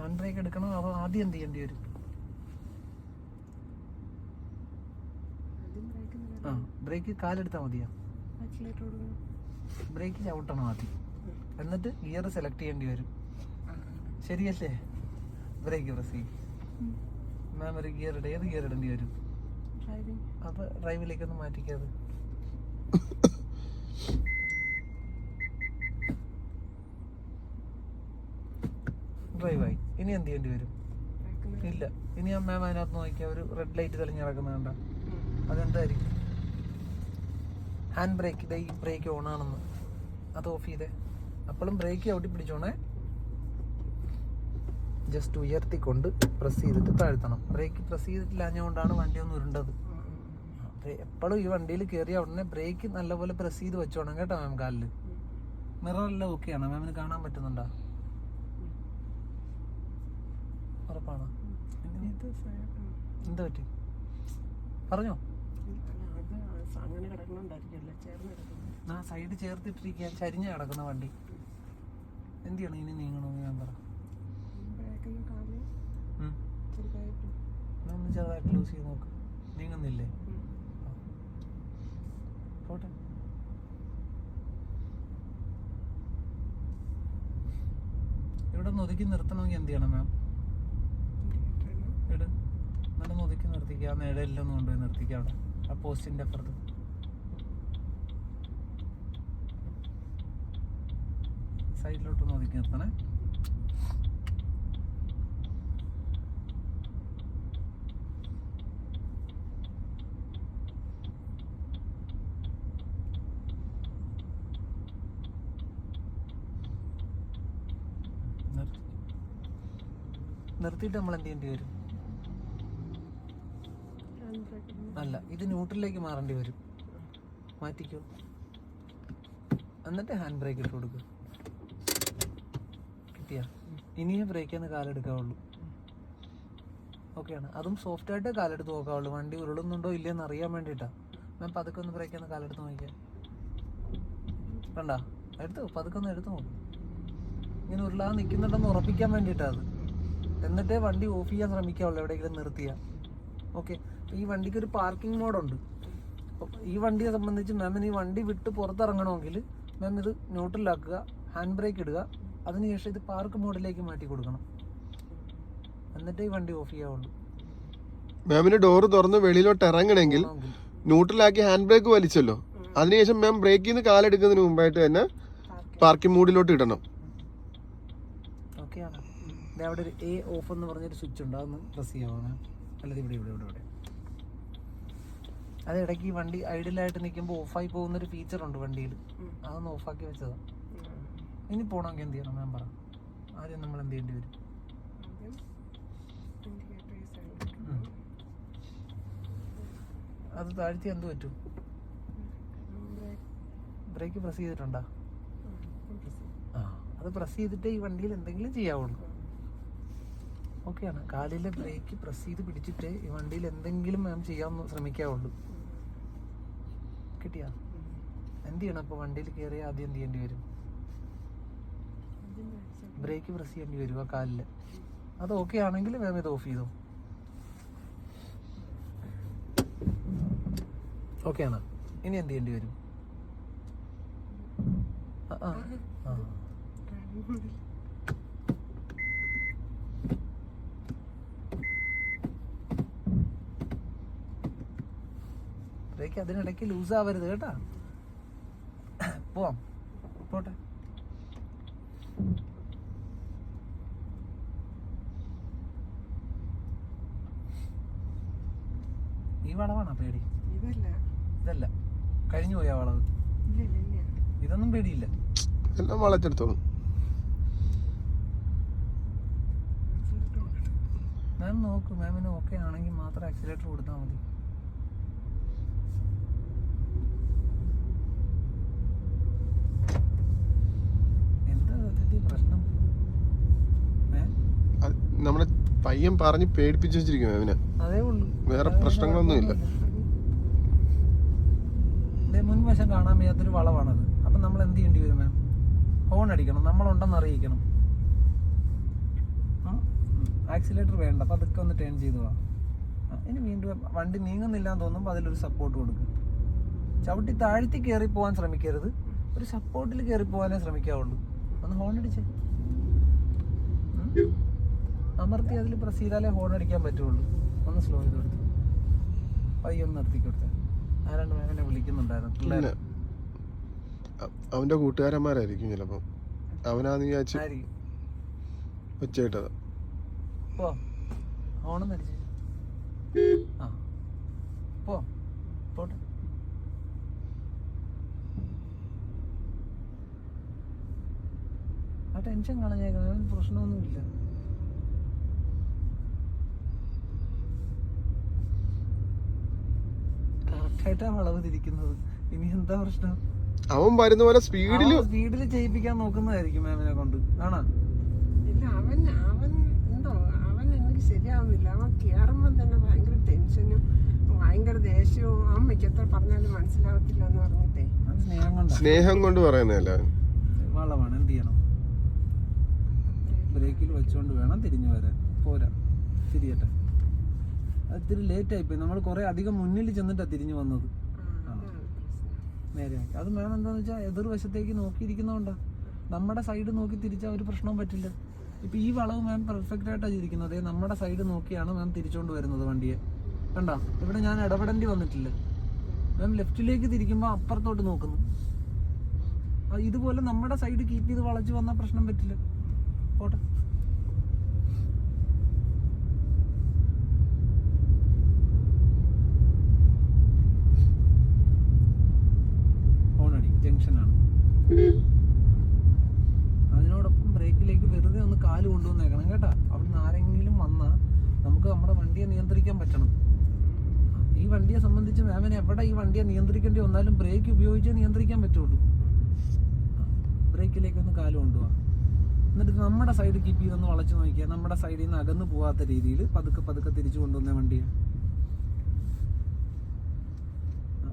Hand brake എടുക്കണോ അതോ ആദ്യം എന്ത് ചെയ്യേണ്ടി വരും? ആദ്യം ബ്രേക്ക് ആ ബ്രേക്ക് കാലെടുത്താൽ മതിയോ? ബ്രേക്ക് ചവിട്ടണം ആദ്യം. എന്നിട്ട് ഗിയർ സെലക്ട് ചെയ്യേണ്ടി വരും. ശരിയല്ലേ? ബ്രേക്ക് പ്രസ് ചെയ്യും. മാം ഒരു ഗിയർ ഇട. ഏത് ഗിയർ ഇടേണ്ടി വരും? അപ്പൊ ഡ്രൈവിലേക്ക് ഒന്ന് മാറ്റിക്കാത്. ഡ്രൈവായി ഇനി എന്ത് ചെയ്യേണ്ടി വരും? ഇല്ല. ഇനി ആ മാം അതിനകത്ത് നോക്കിയാൽ ഒരു റെഡ് ലൈറ്റ് തെളിഞ്ഞ് കിടക്കുന്നത് കണ്ട. അതെന്തായിരിക്കും? ഹാൻഡ് ബ്രേക്ക് ഇതേ ഈ ബ്രേക്ക് ഓൺ ആണെന്ന്. അത് ഓഫ് ചെയ്തേ. അപ്പോഴും ബ്രേക്ക് ഔട്ടി പിടിച്ചോണേ ജസ്റ്റ് ഉയർത്തിക്കൊണ്ട് പ്രസ് ചെയ്തിട്ട് താഴ്ത്തണം. ബ്രേക്ക് പ്രസ് ചെയ്തിട്ടില്ലാഞ്ഞുകൊണ്ടാണ് വണ്ടി ഒന്ന് ഉരുണ്ടത് എപ്പോഴും ഈ വണ്ടിയിൽ കയറിയ ഉടനെ ബ്രേക്ക് നല്ലപോലെ പ്രസ് ചെയ്ത് വെച്ചോണം കേട്ടോ മാം കാലിൽ മിററെല്ലാം ഓക്കെയാണ് മാമിന് കാണാൻ പറ്റുന്നുണ്ടോ? ഉറപ്പാണോ? എന്താ പറ്റി? പറഞ്ഞോ. ആ സൈഡ് ചേർത്തിട്ടിരിക്കുക. ചരിഞ്ഞ കിടക്കുന്ന വണ്ടി. എന്ത് ചെയ്യണം ഇനി നീങ്ങണമെന്ന് ഞാൻ പറ. ബ്രേക്കൊന്ന് കാൽ ഉം. ചെറുതായിട്ട്. എന്നാ ഒന്ന് ചെറുതായിട്ട് ലൂസ് ചെയ്ത് നോക്ക്. നീങ്ങുന്നില്ലേ. പോട്ടെ. ഇവിടെ ഒന്ന് ഒതുക്കി നിർത്തണമെങ്കിൽ എന്ത് ചെയ്യണം മാം ഇൻഡിക്കേറ്റർ ഇടണം. ഇട് എന്നിട്ട് ഒന്ന് ഒതുക്കി നിർത്തിക്കുക നേടെല്ലാം കൊണ്ടുപോയി നിർത്തിക്കുക ആ പോസ്റ്റിന്റെ അപ്പുറത്ത്. സൈഡിലോട്ട് ഒതുക്കി നിർത്തണേ. നിർത്തി. നിർത്തിയിട്ട് നമ്മൾ എന്ത് ചെയ്യേണ്ടി വരും. അല്ല ഇത് ന്യൂട്രലിലേക്ക് മാറേണ്ടി വരും. മാറ്റിക്കോ. എന്നിട്ട് ഹാൻഡ് ബ്രേക്ക് ഇട്ട് കൊടുക്കുക കിട്ടിയ? ഇനിയേ ബ്രേക്കിൽ നിന്ന് കാലെടുക്കാവുള്ളൂ. ഓക്കെയാണ് അതും സോഫ്റ്റ് ആയിട്ട് കാലെടുത്ത് നോക്കാവുള്ളൂ. വണ്ടി ഉരുളുന്നുണ്ടോ ഇല്ലയെന്ന് അറിയാൻ വേണ്ടിയിട്ടാ. ഞാൻ പതുക്കെ ഒന്ന് ബ്രേക്കിൽ നിന്ന് കാലെടുത്ത് നോക്കിയാൽ കണ്ടാ? എടുത്തു പതുക്കെ ഒന്ന് എടുത്തു നോക്കും. ഇങ്ങനെ ഉരുളാതെ നിൽക്കുന്നുണ്ടെന്ന് ഉറപ്പിക്കാൻ വേണ്ടിയിട്ടാ അത്. എന്നിട്ടേ വണ്ടി ഓഫ് ചെയ്യാൻ ശ്രമിക്കാവുള്ളൂ എവിടെയെങ്കിലും നിർത്തിയാൽ ഓക്കെ ഈ വണ്ടിക്ക് ഒരു പാർക്കിംഗ് മോഡുണ്ട് ഈ വണ്ടിയെ സംബന്ധിച്ച് മാമിന് ഈ വണ്ടി വിട്ട് പുറത്തിറങ്ങണമെങ്കിൽ മാം ഇത് ന്യൂട്രലാക്കുക ഹാൻഡ് ബ്രേക്ക് ഇടുക അതിനുശേഷം ഇത് പാർക്ക് മോഡിലേക്ക് മാറ്റി കൊടുക്കണം. എന്നിട്ട് ഈ വണ്ടി ഓഫ് ചെയ്യാവുള്ളൂ. മാമിന് ഡോറ് തുറന്ന് വെളിയിലോട്ട് ഇറങ്ങണമെങ്കിൽ ന്യൂട്രലാക്കി ഹാൻഡ് ബ്രേക്ക് വലിച്ചല്ലോ. അതിനുശേഷം മാം ബ്രേക്കിൽ നിന്ന് കാലെടുക്കുന്നതിന് മുമ്പായിട്ട് തന്നെ പാർക്കിംഗ് മോഡിലോട്ട് ഇടണം. ഓക്കെയാണ് അവിടെ ഒരു എ ഓഫ് എന്ന് പറഞ്ഞൊരു സ്വിച്ച് ഉണ്ട്. അതൊന്ന് പ്രസ് ചെയ്യാവുന്ന അല്ലെങ്കിൽ ഇവിടെ ഇവിടെ ഇവിടെ ഇവിടെ. അത് ഇടയ്ക്ക് ഈ വണ്ടി ഐഡിലായിട്ട് നിൽക്കുമ്പോൾ ഓഫായി പോകുന്ന ഒരു ഫീച്ചർ ഉണ്ട് വണ്ടിയിൽ. അതൊന്ന് ഓഫാക്കി വെച്ചതാണ് ഉം. ഇനി പോകണമെങ്കിൽ എന്ത് ചെയ്യണം? ഞാൻ പറ. ആദ്യം നമ്മൾ എന്ത് ചെയ്യേണ്ടി വരും. അത് താഴ്ത്തി എന്ത് പറ്റും? ബ്രേക്ക്. ബ്രേക്ക് പ്രസ് ചെയ്തിട്ടുണ്ടോ? ആ അത് പ്രസ് ചെയ്തിട്ട് ഈ വണ്ടിയിൽ എന്തെങ്കിലും ചെയ്യാവുള്ളൂ. ഓക്കെയാണ് കാലിലെ ബ്രേക്ക് പ്രസ് ചെയ്ത് പിടിച്ചിട്ടേ ഈ വണ്ടിയിൽ എന്തെങ്കിലും മാം ചെയ്യാൻ ശ്രമിക്കാവുള്ളൂ. കിട്ടിയാ? എന്ത് ചെയ്യണം? അപ്പൊ വണ്ടിയിൽ കയറിയ ആദ്യം എന്ത് ചെയ്യേണ്ടി വരും? ബ്രേക്ക് പ്രസ് ചെയ്യേണ്ടി വരും ആ കാലിൽ. അത് ഓക്കെ ആണെങ്കിൽ മാം ഇത് ഓഫ് ചെയ്തു? ഓക്കെ ആണ്? ഇനി എന്ത് ചെയ്യേണ്ടി വരും? ആ, ആ. ബ്രേക്ക് അതിനിടയ്ക്ക് ലൂസ് ആവരുത് കേട്ടാ. പോവാം. പോട്ടെ. ഈ വളവാണോ പേടി? ഇതല്ല. ഇതല്ല. കഴിഞ്ഞു പോയാ വളവ്. ഇല്ല ഇല്ല ഇല്ല. ഇതൊന്നും പേടിയില്ല. എല്ലാം വളച്ചെടുത്തോളും. മാം നോക്കൂ. മാമിന് ഓക്കെ ആണെങ്കിൽ മാത്രം ആക്സിലേറ്റർ കൊടുത്താൽ മതി എന്താ സത്യത്തിൽ പ്രശ്നം ഏ അത് നമ്മളെ പയ്യൻ പറഞ്ഞ് പേടിപ്പിച്ചു വെച്ചിരിക്കും അവന് വേറെ പ്രശ്നങ്ങളൊന്നും ഇല്ല മുൻവശം കാണാൻ വയ്യാത്തൊരു വളവാണത്. അപ്പം നമ്മൾ എന്ത് ചെയ്യേണ്ടി വരും മാം ഹോൺ അടിക്കണം. നമ്മളുണ്ടെന്ന് അറിയിക്കണം? ആക്സിലേറ്റർ വേണ്ട. പതുക്കെ ഒന്ന് ടേൺ ചെയ്തു പോവാം ഇനി വീണ്ടും വണ്ടി നീങ്ങുന്നില്ല എന്ന് തോന്നുമ്പോൾ അതിലൊരു സപ്പോർട്ട് കൊടുക്കും. ചവിട്ടി താഴ്ത്തി കയറി പോകാൻ ശ്രമിക്കരുത്. ഒരു സപ്പോർട്ടിൽ കയറി പോകാനേ ശ്രമിക്കാവുള്ളൂ. ഒന്ന് ഹോൺ അടിച്ചേ. അമർത്തി അതിൽ പ്രസ് ചെയ്താലേ ഹോൺ അടിക്കാൻ പറ്റുള്ളൂ. ഒന്ന് സ്ലോ ചെയ്ത് കൊടുത്തു. പയ്യൊന്ന് നിർത്തി കൊടുത്തേ. ആരാണ്ട് മേമനെ വിളിക്കുന്നുണ്ടായിരുന്നു. അവന്റെ കൂട്ടുകാരന്മാരായിരിക്കും ചിലപ്പോ. അവനാന്ന് വിചാരിച്ച് ആയിരിക്കും. ഒച്ചയിട്ടത്. പോ. ഹോണൊന്ന് അടിച്ചേ. ആ. പോ. പോട്ടെ. ആ ടെൻഷൻ കളഞ്ഞേക്കാം പ്രശ്നമൊന്നുമില്ല. കറക്റ്റായിട്ടാ വളവ് തിരിക്കുന്നത് ഇനി എന്താ പ്രശ്നം? അവൻ വരുന്ന പോലെ സ്പീഡിൽ സ്പീഡിൽ ചെയ്യിപ്പിക്കാൻ നോക്കുന്നതായിരിക്കും മാമിനെ കൊണ്ട്. ആണോ? ഇല്ല അവൻ അവൻ എന്തോ അവൻ എനിക്ക് ശരിയാവുന്നില്ല. അവൻ കയറുമ്പോൾ തന്നെ ഭയങ്കര ടെൻഷനും ഭയങ്കര ദേഷ്യവും. അമ്മയ്ക്ക് എത്ര പറഞ്ഞാലും മനസ്സിലാവത്തില്ല എന്ന് പറഞ്ഞിട്ടേ. സ്നേഹം കൊണ്ട്. സ്നേഹം കൊണ്ട് പറയുന്നതല്ല അവൻ. വളവാണ് എന്ത് ചെയ്യണം? ബ്രേക്കിൽ വെച്ചുകൊണ്ട് വേണം തിരിഞ്ഞു വരാൻ. പോരാ തിരിയട്ടെ. ഇത്തിരി ലേറ്റ് ആയിപ്പോയി. നമ്മൾ കുറെ അധികം മുന്നിൽ ചെന്നിട്ടാണ് തിരിഞ്ഞു വന്നത്. നേരെ അത് മാം എന്താന്ന് വെച്ചാൽ എതിർവശത്തേക്ക് നോക്കിയിരിക്കുന്നതുകൊണ്ടാ നമ്മുടെ സൈഡ് നോക്കി തിരിച്ചാൽ ഒരു പ്രശ്നവും പറ്റില്ല. ഇപ്പൊ ഈ വളവ് മാം പെർഫെക്റ്റ് ആയിട്ടാണ് ചെയ്തിരിക്കുന്നത് അതേ നമ്മുടെ സൈഡ് നോക്കിയാണ് മാം തിരിച്ചുകൊണ്ട് വരുന്നത് വണ്ടിയെ. കണ്ട? ഇവിടെ ഞാൻ ഇടപെടേണ്ടി വന്നിട്ടില്ല. മാം ലെഫ്റ്റിലേക്ക് തിരിക്കുമ്പോൾ അപ്പുറത്തോട്ട് നോക്കുന്നു. ഇതുപോലെ നമ്മുടെ സൈഡ് കീപ്പ് ചെയ്ത് വളച്ച് വന്നാൽ പ്രശ്നം പറ്റില്ല. പോട്ടെ ഹോണടി ജംഗ്ഷനാണ് അതിനോടൊപ്പം ബ്രേക്കിലേക്ക് വെറുതെ ഒന്ന് കാൽ കൊണ്ടുവന്നേക്കണം കേട്ടാ. അവിടുന്ന് ആരെങ്കിലും വന്നാൽ നമുക്ക് നമ്മുടെ വണ്ടിയെ നിയന്ത്രിക്കാൻ പറ്റണം. ഈ വണ്ടിയെ സംബന്ധിച്ച് മാമിന് എവിടെ ഈ വണ്ടിയെ നിയന്ത്രിക്കേണ്ടി വന്നാലും ബ്രേക്ക് ഉപയോഗിച്ച് നിയന്ത്രിക്കാൻ പറ്റുള്ളൂ. ബ്രേക്കിലേക്ക് ഒന്ന് കാൽ കൊണ്ടുപോകാം എന്നിട്ട് നമ്മുടെ സൈഡ് കീപ്പ് ചെയ്തൊന്ന് വളച്ച് നോക്കിയാൽ നമ്മുടെ സൈഡിൽ നിന്ന് അകന്ന് പോവാത്ത രീതിയിൽ പതുക്കെ പതുക്കെ തിരിച്ചു കൊണ്ടുവന്ന വണ്ടിയെ.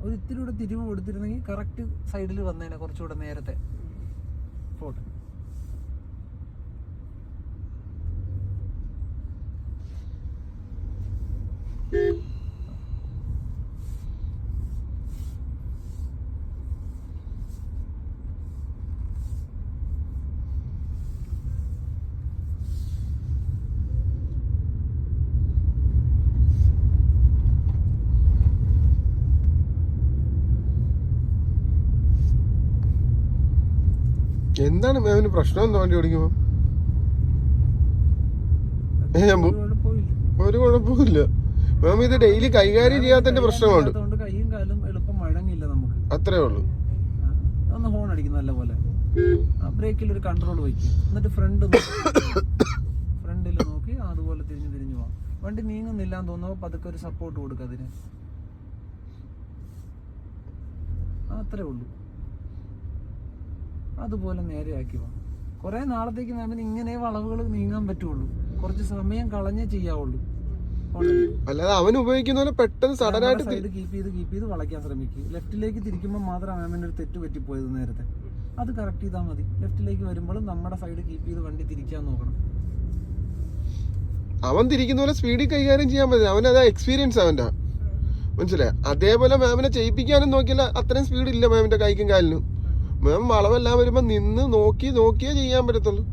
ഒരു ഇത്തിരി കൂടെ തിരിവ് കൊടുത്തിരുന്നെങ്കിൽ കറക്റ്റ് സൈഡിൽ വന്നേനെ കുറച്ചുകൂടെ നേരത്തെ. പോട്ടെ. എന്താണ് മാമിന് പ്രശ്നം എന്താ വണ്ടി ഓടിക്കുമ്പോ? ഒരു കുഴപ്പമില്ല മാം ഇത് ഡെയിലി കൈകാര്യം ചെയ്യാത്തതിന്റെ പ്രശ്നമുണ്ട്. കൈയും കാലും എളുപ്പം വഴങ്ങില്ല നമുക്ക്. അത്രേ ഉള്ളൂ. ഒന്ന് ഹോൺ അടിക്കും നല്ല പോലെ ബ്രേക്കിൽ ഒരു കൺട്രോൾ വയ്ക്കും എന്നിട്ട് ഫ്രണ്ട് ഫ്രണ്ടിൽ നോക്കി അതുപോലെ തിരിഞ്ഞു തിരിഞ്ഞു പോവാം. വണ്ടി നീങ്ങുന്നില്ല എന്ന് തോന്നുമ്പോൾ പതുക്കെ ഒരു സപ്പോർട്ട് കൊടുക്കുക അതിന്. അത്രേ ഉള്ളൂ. അതുപോലെ നേരെയാക്കി പോകാം കുറെ നാളത്തേക്ക് മാമിന് ഇങ്ങനെ വളവുകൾ നീങ്ങാൻ പറ്റുള്ളൂ. കുറച്ച് സമയം കളഞ്ഞേ ചെയ്യാവുള്ളൂ. അല്ലാതെ അവൻ ഉപയോഗിക്കുന്ന പോലെ പെട്ടെന്ന് സഡനായിട്ട് സൈഡ് കീപ്പ് ചെയ്ത് കീപ്പ് ചെയ്ത് വളയ്ക്കാൻ ശ്രമിക്കും. ലെഫ്റ്റിലേക്ക് തിരിക്കുമ്പോൾ മാത്രം മാമിന്റെ ഒരു തെറ്റ് പറ്റിപ്പോയത് നേരത്തെ. അത് കറക്റ്റ് ചെയ്താൽ മതി. ലെഫ്റ്റിലേക്ക് വരുമ്പോഴും നമ്മുടെ സൈഡ് കീപ്പ് ചെയ്ത് വണ്ടി തിരിക്കാൻ നോക്കണം. അവൻ തിരിക്കുന്ന പോലെ സ്പീഡിൽ കൈകാര്യം ചെയ്യാൻ പറ്റില്ല. അവൻ അതാ എക്സ്പീരിയൻസ് അവന്റെ മനസ്സിലായി? അതേപോലെ മാമിനെ ചെയ്യിപ്പിക്കാനും നോക്കിയില്ല അത്രയും സ്പീഡ് ഇല്ല മാമിന്റെ കൈക്കും കാലിനും. മാം വളവെല്ലാം വരുമ്പോ നിന്ന് നോക്കി നോക്കിയേ ചെയ്യാൻ പറ്റത്തുള്ളൂ.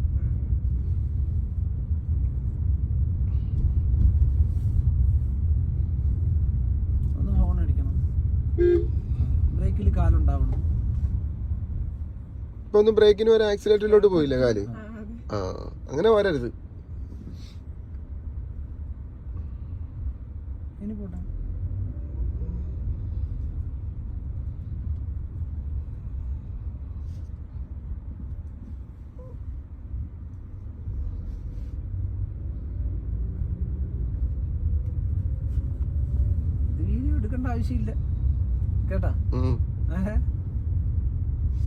ഇപ്പൊ ഒന്ന് ബ്രേക്കിന് വരെ ആക്സിലേറ്ററിലോട്ട് പോയില്ല കാൽ? ആ അങ്ങനെ വരരുത് ഇനി പോട്ടെ വീഡിയോ എടുക്കേണ്ട ആവശ്യമില്ല. കേട്ടാ?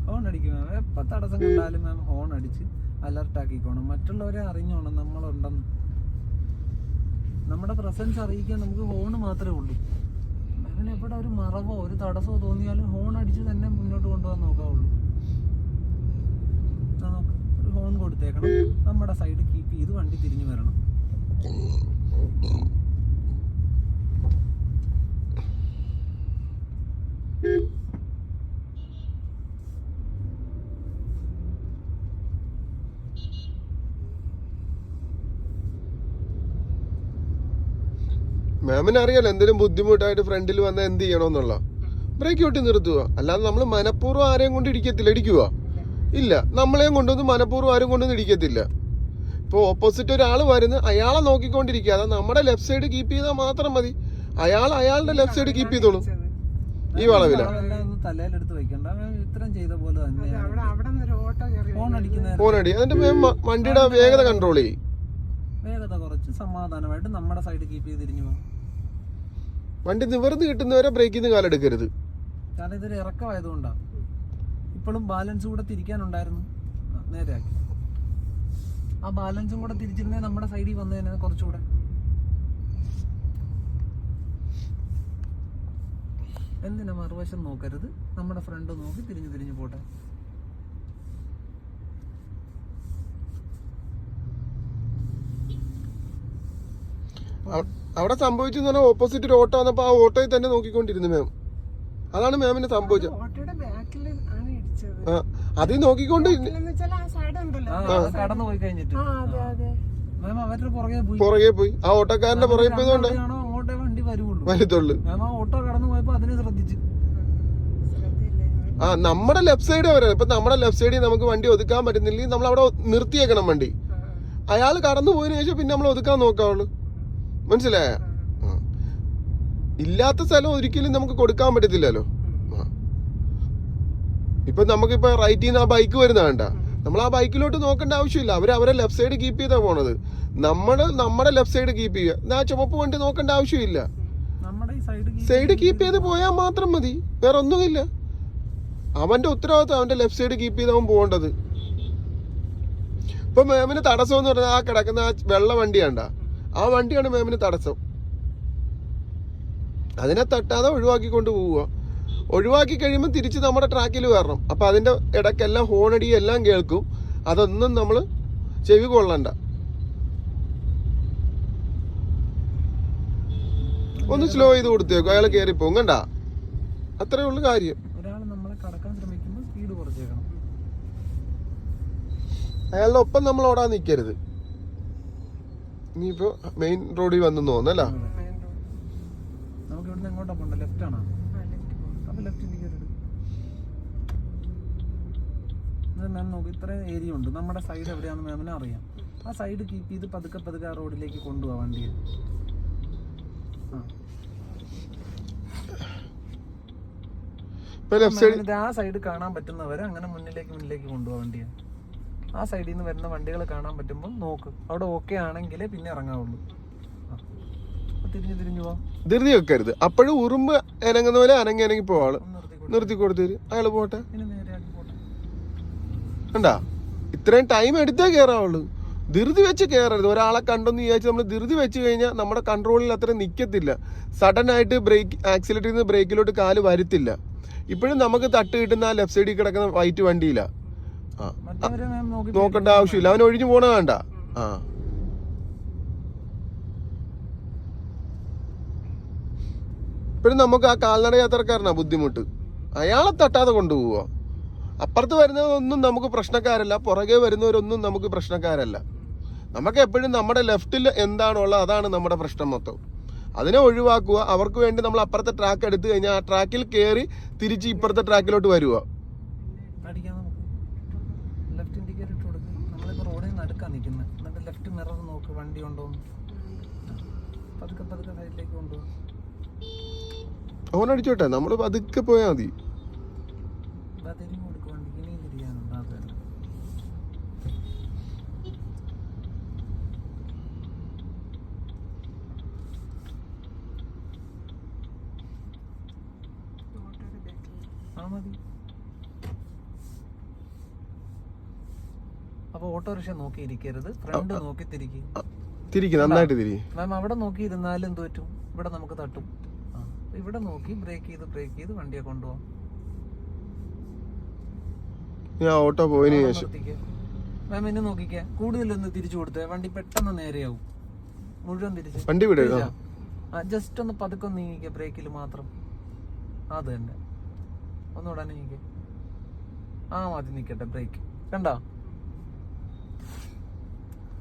ഹോൺ അടിക്കും. മാം എപ്പോൾ തടസ്സം കണ്ടാലും മാം ഹോൺ അടിച്ച് അലർട്ട് ആക്കിക്കോണം. മറ്റുള്ളവരെ അറിഞ്ഞോണം നമ്മളുണ്ടെന്ന്. നമ്മുടെ പ്രസൻസ് അറിയിക്കാൻ നമുക്ക് ഹോണ് മാത്രമേ ഉള്ളൂ. മാമിന് എവിടെ ഒരു മറവോ ഒരു തടസ്സമോ തോന്നിയാലും ഹോൺ അടിച്ച് തന്നെ മുന്നോട്ട് കൊണ്ടുപോകാൻ നോക്കാവുള്ളൂ. ഒരു ഹോൺ കൊടുത്തേക്കണം. നമ്മുടെ സൈഡ് കീപ്പ് ചെയ്ത് വണ്ടി തിരിഞ്ഞു വരണം. മാമിന് അറിയാലോ എന്തെങ്കിലും ബുദ്ധിമുട്ടായിട്ട് ഫ്രണ്ടിൽ വന്നാൽ എന്ത് ചെയ്യണമെന്നുള്ള. ബ്രേക്ക് ഔട്ടി നിർത്തുക അല്ലാതെ നമ്മൾ മനഃപൂർവം ആരെയും കൊണ്ട് ഇടിക്കത്തില്ല ഇടിക്കുക ഇല്ല നമ്മളെയും കൊണ്ടൊന്ന് മനഃപൂർവം ആരും കൊണ്ടൊന്നും ഇടിക്കത്തില്ല. ഇപ്പോൾ ഓപ്പോസിറ്റ് ഒരാൾ വരുന്ന അയാളെ നോക്കിക്കൊണ്ടിരിക്കാതെ നമ്മുടെ ലെഫ്റ്റ് സൈഡ് കീപ്പ് ചെയ്താൽ മാത്രം മതി. അയാൾ അയാളുടെ ലെഫ്റ്റ് സൈഡ് കീപ്പ് ചെയ്തോളും. ഈ വളവില. അളവെല്ലാം ഒന്ന് വെക്കണ്ട. അവൻ ഇത്രയും ചെയ്ത പോലെ തന്നെ അവിടെ അവിടെ ഒരു ഓട്ടോ കയറി ഫോൺ അടിക്കുന്ന ഫോണടി. അതിന്റെ വണ്ടിയുടെ വേഗത കൺട്രോൾ ചെയ്യും. വേഗത കുറച്ച് സമാധാനമായിട്ട് നമ്മുടെ സൈഡ് കീപ്പ് ചെയ്തിരിഞ്ഞു പോകും വണ്ടി നിവർന്ന് കിട്ടുന്നവരെ ബ്രേക്കിൽ നിന്ന് കാലെടുക്കരുത്. കാരണം ഇതൊരു ഇറക്കമായതുകൊണ്ടാണ്. ഇപ്പോഴും ബാലൻസ് കൂടെ തിരിക്കാനുണ്ടായിരുന്നു. നേരെയാക്കി. ആ ബാലൻസും കൂടെ തിരിച്ചിരുന്നേ നമ്മുടെ സൈഡിൽ വന്നതിന് കുറച്ചുകൂടെ. എന്തിനാ മറുവശം നോക്കരുത്? നമ്മുടെ ഫ്രണ്ട് നോക്കി തിരിഞ്ഞു തിരിഞ്ഞു പോട്ടെ. അവിടെ സംഭവിച്ചെന്ന് പറഞ്ഞാൽ ഓപ്പോസിറ്റ് ഒരു ഓട്ടോ വന്നപ്പോൾ ആ ഓട്ടോയിൽ തന്നെ നോക്കിക്കൊണ്ടിരുന്നു മാം അതാണ് മാമിന് സംഭവിച്ചത്. ഓട്ടോയുടെ ബാക്കിൽ ആണ് ഇടിച്ചത്. ആ നോക്കിക്കൊണ്ട് അത് അവരുടെ പുറകെ പോയി. പുറകെ പോയി. ആ ഓട്ടോക്കാരന്റെ പുറകെ പോയതുകൊണ്ട് ആ ഓട്ടോ കടന്നു പോയപ്പോ അതിനെ ശ്രദ്ധിച്ചു. ആ നമ്മുടെ ലെഫ്റ്റ് സൈഡ് വരെ ഇപ്പൊ നമ്മുടെ ലെഫ്റ്റ് സൈഡിൽ നമുക്ക് വണ്ടി ഒതുക്കാൻ പറ്റുന്നില്ലെങ്കിൽ നമ്മൾ അവിടെ നിർത്തിയേക്കണം വണ്ടി. അയാൾ കടന്നു പോയതിനു ശേഷം പിന്നെ നമ്മൾ ഒതുക്കാൻ നോക്കാവുള്ളൂ. മനസ്സിലായ? ഇല്ലാത്ത സ്ഥലം ഒരിക്കലും നമുക്ക് കൊടുക്കാൻ പറ്റത്തില്ലല്ലോ. ഇപ്പൊ നമുക്കിപ്പോ റൈറ്റിൽ നിന്ന് ആ ബൈക്ക് വരുന്ന വേണ്ട നമ്മൾ ആ ബൈക്കിലോട്ട് നോക്കേണ്ട ആവശ്യമില്ല. അവർ അവരെ ലെഫ്റ്റ് സൈഡ് കീപ്പ് ചെയ്താ പോണത്. നമ്മൾ നമ്മുടെ ലെഫ്റ്റ് സൈഡ് കീപ്പ് ചെയ്യുക. എന്നാ ചുമപ്പ് വണ്ടി നോക്കേണ്ട ആവശ്യമില്ല. സൈഡ് കീപ്പ് ചെയ്ത് പോയാൽ മാത്രം മതി. വേറെ ഒന്നുമില്ല. അവന്റെ ഉത്തരവാദിത്വം അവന്റെ ലെഫ്റ്റ് സൈഡ് കീപ്പ് ചെയ്താവും അവൻ പോകേണ്ടത്. ഇപ്പൊ മേമിന് തടസ്സം എന്ന് പറഞ്ഞാൽ ആ കിടക്കുന്ന ആ വെള്ള വണ്ടിയാണ്ട ആ വണ്ടിയാണ് മാമിന് തടസ്സം. അതിനെ തട്ടാതെ ഒഴിവാക്കിക്കൊണ്ട് പോവുക. ഒഴിവാക്കി കഴിയുമ്പോൾ തിരിച്ച് നമ്മുടെ ട്രാക്കിൽ വരണം. അപ്പോൾ അതിന്റെ ഇടയ്ക്കെല്ലാം ഹോണടി എല്ലാം കേൾക്കും. അതൊന്നും നമ്മൾ ചെവി കൊള്ളണ്ട. ഒന്ന് സ്ലോ ചെയ്ത് കൊടുത്തേക്കും. അയാൾ പോകും കണ്ട? അത്രേ ഉള്ളു കാര്യം. അയാളുടെ ഒപ്പം നമ്മൾ ഓടാൻ നിൽക്കരുത് ഇനിയിപ്പോ മെയിൻ റോഡിൽ വന്നു തോന്നല്ല നമുക്ക് ഇവിടുന്ന് എങ്ങോട്ടാ പോണ്ട? ലെഫ്റ്റ് ആണോ? അപ്പൊ ലെഫ്റ്റ് ഇൻഡിക്കേറ്റർ മാം നോക്ക് ഇത്രയും ഏരിയ ഉണ്ട്. നമ്മുടെ സൈഡ് എവിടെയാണെന്ന് മാമിനെ അറിയാം. ആ സൈഡ് കീപ്പ് ചെയ്ത് പതുക്കെ പതുക്കെ ആ റോഡിലേക്ക് കൊണ്ടുപോവാ വണ്ടിയെ ആ. സൈഡ് കാണാൻ പറ്റുന്നവരെ അങ്ങനെ മുന്നിലേക്ക് മുന്നിലേക്ക് കൊണ്ടുപോവാ വണ്ടിയെ. ആ സൈഡിൽ നിന്ന് വരുന്ന വണ്ടികൾ കാണാൻ പറ്റുമ്പോൾ നോക്ക്. അവിടെ ഓക്കെ ആണെങ്കിൽ പിന്നെ ഇറങ്ങാവുള്ളൂ. ആ. അപ്പൊ തിരിഞ്ഞു തിരിഞ്ഞു പോവാം. ധൃതി വെക്കരുത്. അപ്പോഴും ഉറുമ്പ് അനങ്ങുന്ന പോലെ അനങ്ങി അനങ്ങി പോവാൾ. നിർത്തി കൊടുത്തേര് പോട്ടെ. നേരെയാക്കി പോട്ടെ. കണ്ടാ? ഇത്രയും ടൈം എടുത്തേ കയറാവുള്ളൂ ധൃതി വെച്ച് കയറരുത് ഒരാളെ കണ്ടെന്ന് വിചാരിച്ച് നമ്മൾ ധൃതി വെച്ച് കഴിഞ്ഞാൽ നമ്മുടെ കൺട്രോളിൽ അത്ര നിൽക്കത്തില്ല സഡൻ ആയിട്ട് ബ്രേക്ക് ആക്സിലേറ്ററിൽ നിന്ന് ബ്രേക്കിലോട്ട് കാൽ വരുത്തില്ല. ഇപ്പോഴും നമുക്ക് തട്ട് കിട്ടുന്ന ആ ലെഫ്റ്റ് സൈഡിൽ കിടക്കുന്ന വൈറ്റ് വണ്ടിയില്ല നോക്കേണ്ട ആവശ്യമില്ല. അവൻ ഒഴിഞ്ഞു പോണ വേണ്ട ആ. ഇപ്പോഴും നമുക്ക് ആ കാൽനട യാത്രക്കാരനാ ബുദ്ധിമുട്ട്. അയാളെ തട്ടാതെ കൊണ്ടുപോവുക അപ്പുറത്ത് വരുന്നതൊന്നും നമുക്ക് പ്രശ്നക്കാരല്ല. പുറകെ വരുന്നവരൊന്നും നമുക്ക് പ്രശ്നക്കാരല്ല. നമുക്ക് എപ്പോഴും നമ്മുടെ ലെഫ്റ്റിൽ എന്താണോ ഉള്ളത് അതാണ് നമ്മുടെ പ്രശ്നം മൊത്തം. അതിനെ ഒഴിവാക്കുക. അവർക്ക് വേണ്ടി നമ്മൾ അപ്പുറത്തെ ട്രാക്ക് എടുത്തു കഴിഞ്ഞാൽ ആ ട്രാക്കിൽ കയറി തിരിച്ച് ഇപ്പുറത്തെ ട്രാക്കിലോട്ട് വരിക അടിക്കാൻ നമുക്ക് ലെഫ്റ്റ് ഇൻഡിക്കേറ്റർ ഇട്ട് കൊടുക്ക് നമ്മളിപ്പോ റോഡിൽ നിന്ന് അടുക്കാൻ നിൽക്കുന്നത് എന്നിട്ട് ലെഫ്റ്റ് മിറർ നോക്ക് വണ്ടി ഉണ്ടോന്ന് പതുക്കെ പതുക്കെ സൈഡിലേക്ക് കൊണ്ടുപോകും. അവൻ അടിച്ചോട്ടെ നമ്മൾ പതുക്കെ പോയാൽ മതി. അപ്പൊ ഓട്ടോറിക്ഷ നോക്കി ഇരിക്കരുത് ഫ്രണ്ട് നോക്കി തിരിക്കും തിരിക്ക് നന്നായിട്ട് തിരി മാം അവിടെ നോക്കി ഇരുന്നാലും എന്ത് പറ്റും? ഇവിടെ നമുക്ക് തട്ടും. ഇവിടെ നോക്കി ബ്രേക്ക് ചെയ്ത് ബ്രേക്ക് ചെയ്ത് വണ്ടിയെ കൊണ്ടുപോകാം ഞാൻ ഓട്ടോ പോയതിനു ശേഷം. മാം എന്നെ നോക്കിക്കേ. കൂടുതലൊന്ന് തിരിച്ചു കൊടുത്തേ. വണ്ടി പെട്ടെന്ന് നേരെയാവും. മുഴുവൻ തിരിച്ചു. വണ്ടി വിടുക ആ. ജസ്റ്റ് ഒന്ന് പതുക്കെ ഒന്ന് നീങ്ങിക്ക ബ്രേക്കിൽ മാത്രം. അത് തന്നെ. ഒന്നുകൂടെ നീങ്ങിക്ക. ആ മതി നിക്കട്ടെ ബ്രേക്ക് കണ്ടോ?